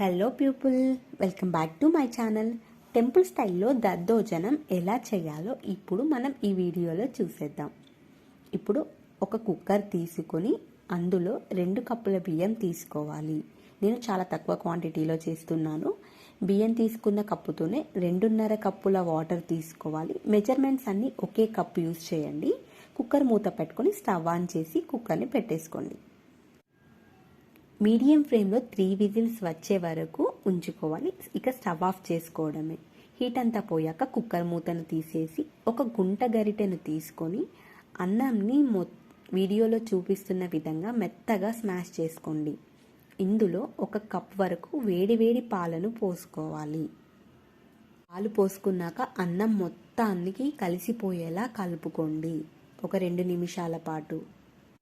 Hello people welcome back to my channel temple స్టైల్లో దద్దోజనం ఎలా చేయాలో ఇప్పుడు మనం ఈ వీడియోలో చూసేద్దాం. ఇప్పుడు ఒక కుక్కర్ తీసుకొని అందులో రెండు కప్పుల బియ్యం తీసుకోవాలి. నేను చాలా తక్కువ క్వాంటిటీలో చేస్తున్నాను. బియ్యం తీసుకున్న కప్పుతోనే రెండున్నర కప్పుల వాటర్ తీసుకోవాలి. మెజర్మెంట్స్ అన్నీ ఒకే కప్ యూస్ చేయండి. కుక్కర్ మూత పెట్టుకొని స్టవ్ ఆన్ చేసి కుక్కర్ని పెట్టేసుకోండి. మీడియం ఫ్లేమ్లో త్రీ విజిల్స్ వచ్చే వరకు ఉంచుకోవాలి. ఇక స్టవ్ ఆఫ్ చేసుకోవడమే. హీట్ అంతా పోయాక కుక్కర్ మూతను తీసేసి ఒక గుంట గరిటెను తీసుకొని అన్నంని మొ వీడియోలో చూపిస్తున్న విధంగా మెత్తగా స్మాష్ చేసుకోండి. ఇందులో ఒక కప్ వరకు వేడివేడి పాలను పోసుకోవాలి. పాలు పోసుకున్నాక అన్నం మొత్తానికి కలిసిపోయేలా కలుపుకోండి. ఒక రెండు నిమిషాల పాటు.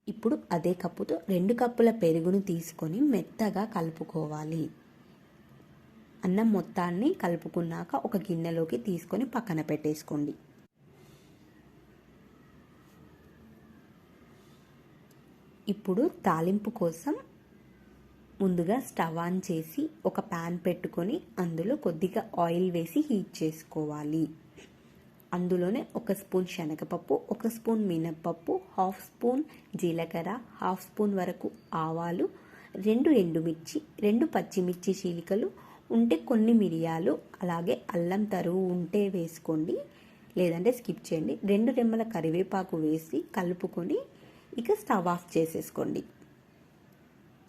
ఇప్పుడు అదే కప్పుతో రెండు కప్పుల పెరుగును తీసుకొని మెత్తగా కలుపుకోవాలి. అన్నం మొత్తాన్ని కలుపుకున్నాక ఒక గిన్నెలోకి తీసుకొని పక్కన పెట్టేసుకోండి. ఇప్పుడు తాలింపు కోసం ముందుగా స్టవ్ ఆన్ చేసి ఒక ప్యాన్ పెట్టుకొని అందులో కొద్దిగా ఆయిల్ వేసి హీట్ చేసుకోవాలి. అందులోనే ఒక స్పూన్ శనగపప్పు ఒక స్పూన్ మినప్పప్పు హాఫ్ స్పూన్ జీలకర్ర హాఫ్ స్పూన్ వరకు ఆవాలు రెండు ఎండుమిర్చి రెండు పచ్చిమిర్చి చీలికలు ఉంటే కొన్ని మిరియాలు అలాగే అల్లం తరువు ఉంటే వేసుకోండి. లేదంటే స్కిప్ చేయండి. రెండు రెమ్మల కరివేపాకు వేసి కలుపుకొని ఇక స్టవ్ ఆఫ్ చేసేసుకోండి.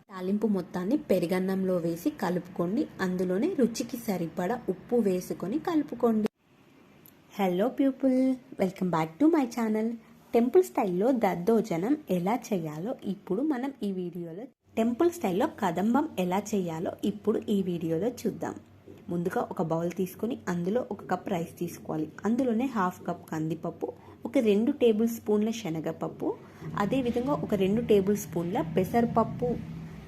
తాలింపు మొత్తాన్ని పెరుగన్నంలో వేసి కలుపుకోండి. అందులోనే రుచికి సరిపడా ఉప్పు వేసుకొని కలుపుకోండి. Hello people welcome back to my channel temple స్టైల్లో దద్దోజనం ఎలా చేయాలో ఇప్పుడు మనం ఈ వీడియోలో టెంపుల్ స్టైల్లో కదంబం ఎలా చేయాలో ఇప్పుడు ఈ వీడియోలో చూద్దాం. ముందుగా ఒక బౌల్ తీసుకొని అందులో ఒక కప్ రైస్ తీసుకోవాలి. అందులోనే హాఫ్ కప్ కందిపప్పు ఒక రెండు టేబుల్ స్పూన్ల శనగపప్పు అదేవిధంగా ఒక రెండు టేబుల్ స్పూన్ల పెసరపప్పు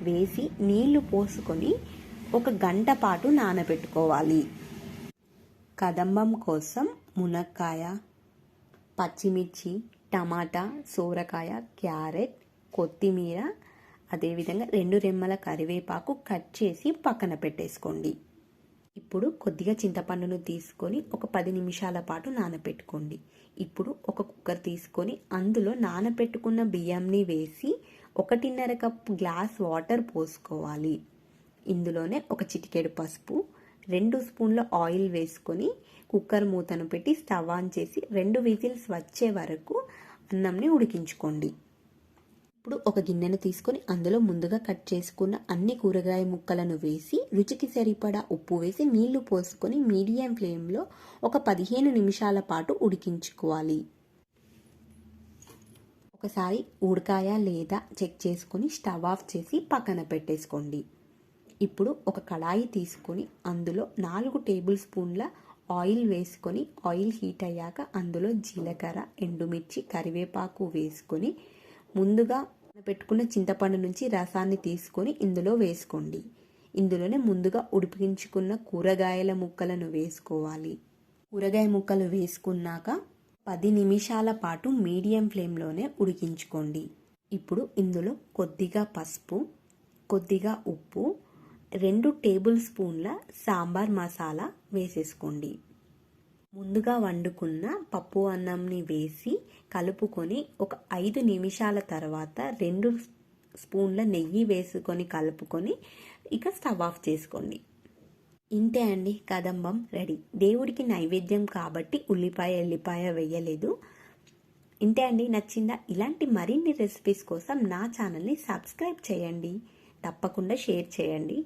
వేసి నీళ్ళు పోసుకొని ఒక గంట పాటు నానబెట్టుకోవాలి. కదంబం కోసం మునక్కాయ పచ్చిమిర్చి టమాటా సోరకాయ క్యారెట్ కొత్తిమీర అదేవిధంగా రెండు రెమ్మల కరివేపాకు కట్ చేసి పక్కన పెట్టేసుకోండి. ఇప్పుడు కొద్దిగా చింతపండును తీసుకొని ఒక పది నిమిషాల పాటు నానబెట్టుకోండి ఇప్పుడు ఒక కుక్కర్ తీసుకొని అందులో నానబెట్టుకున్న బియ్యంని వేసి ఒకటిన్నర కప్ గ్లాస్ వాటర్ పోసుకోవాలి. ఇందులోనే ఒక చిటికెడు పసుపు రెండు స్పూన్ల ఆయిల్ వేసుకొని కుక్కర్ మూతను పెట్టి స్టవ్ ఆన్ చేసి రెండు విజిల్స్ వచ్చే వరకు అన్నంని ఉడికించుకోండి. ఇప్పుడు ఒక గిన్నెను తీసుకొని అందులో ముందుగా కట్ చేసుకున్న అన్ని కూరగాయ ముక్కలను వేసి రుచికి సరిపడా ఉప్పు వేసి నీళ్ళు పోసుకొని మీడియం ఫ్లేమ్లో ఒక పదిహేను నిమిషాల పాటు ఉడికించుకోవాలి. ఒకసారి ఉడకాయ లేదా చెక్ చేసుకొని స్టవ్ ఆఫ్ చేసి పక్కన పెట్టేసుకోండి. ఇప్పుడు ఒక కళాయి తీసుకొని అందులో నాలుగు టేబుల్ స్పూన్ల ఆయిల్ వేసుకొని ఆయిల్ హీట్ అయ్యాక అందులో జీలకర్ర ఎండుమిర్చి కరివేపాకు వేసుకొని ముందుగా పెట్టుకున్న చింతపండు నుంచి రసాన్ని తీసుకొని ఇందులో వేసుకోండి. ఇందులోనే ముందుగా ఉడిపించుకున్న కూరగాయల ముక్కలను వేసుకోవాలి. కూరగాయ ముక్కలు వేసుకున్నాక పది నిమిషాల పాటు మీడియం ఫ్లేమ్లోనే ఉడికించుకోండి. ఇప్పుడు ఇందులో కొద్దిగా పసుపు కొద్దిగా ఉప్పు రెండు టేబుల్ స్పూన్ల సాంబార్ మసాలా వేసేసుకోండి. ముందుగా వండుకున్న పప్పు అన్నంని వేసి కలుపుకొని ఒక ఐదు నిమిషాల తర్వాత రెండు స్పూన్ల నెయ్యి వేసుకొని కలుపుకొని ఇక స్టవ్ ఆఫ్ చేసుకోండి. ఇంతే అండి కదంబం రెడీ. దేవుడికి నైవేద్యం కాబట్టి ఉల్లిపాయ ఎల్లిపాయ వేయలేదు. ఇంతే అండి నచ్చిందా? ఇలాంటి మరిన్ని రెసిపీస్ కోసం నా ఛానల్ని సబ్స్క్రైబ్ చేయండి. తప్పకుండా షేర్ చేయండి.